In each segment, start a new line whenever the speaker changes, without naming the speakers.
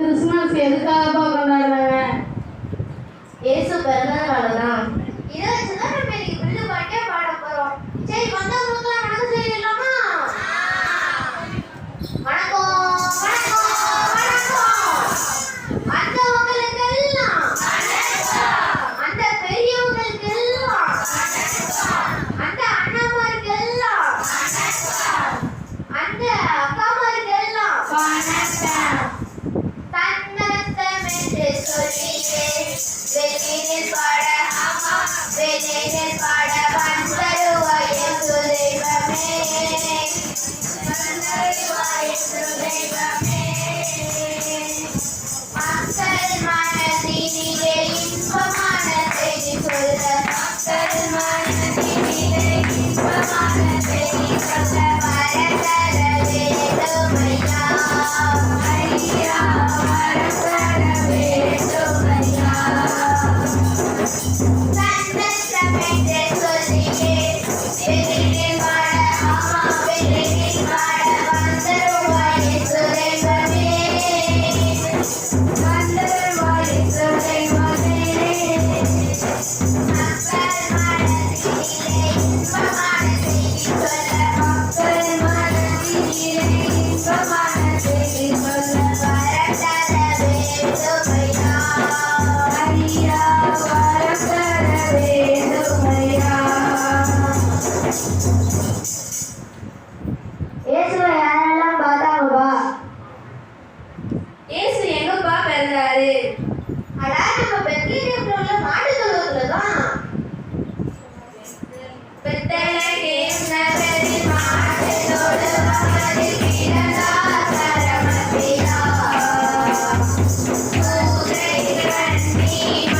Christmas எதுக்காகப்பா கொண்டாடுறாங்க?
ஏசு பிறந்த நாள் தான் da
da da
see.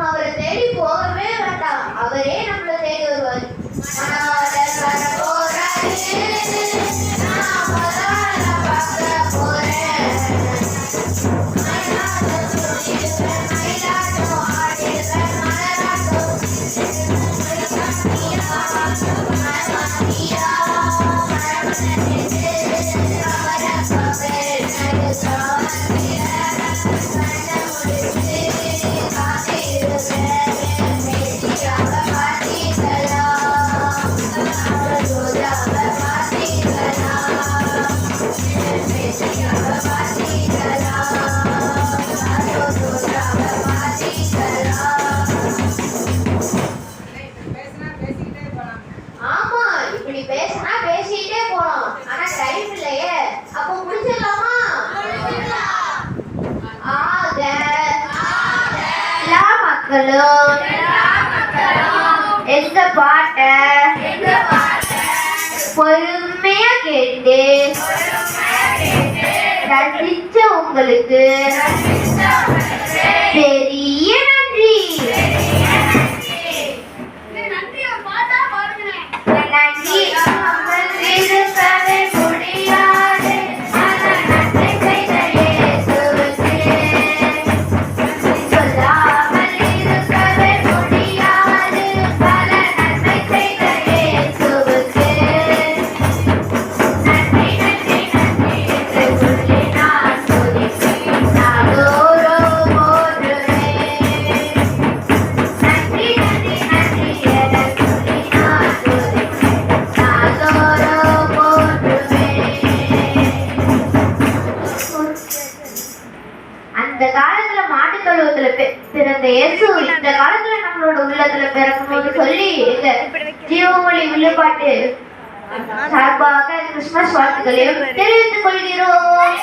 நம்ம
அவரை
தேடி போகவே வேண்டாம். அவரே நம்மளை தேடி வருவார். மக்களும் எந்த பாட்ட பொறுமையா கேட்டு ரசிச்ச உங்களுக்கு இயேசு இந்த காலத்துல நம்மளோட உள்ளத்துல பிறக்கும்போது சொல்லி இந்த ஜீவமொழி வில்லுப்பாட்டு சார்பாக கிறிஸ்துமஸ் வாழ்த்துக்களையும் தெரிவித்துக் கொள்கிறோம்.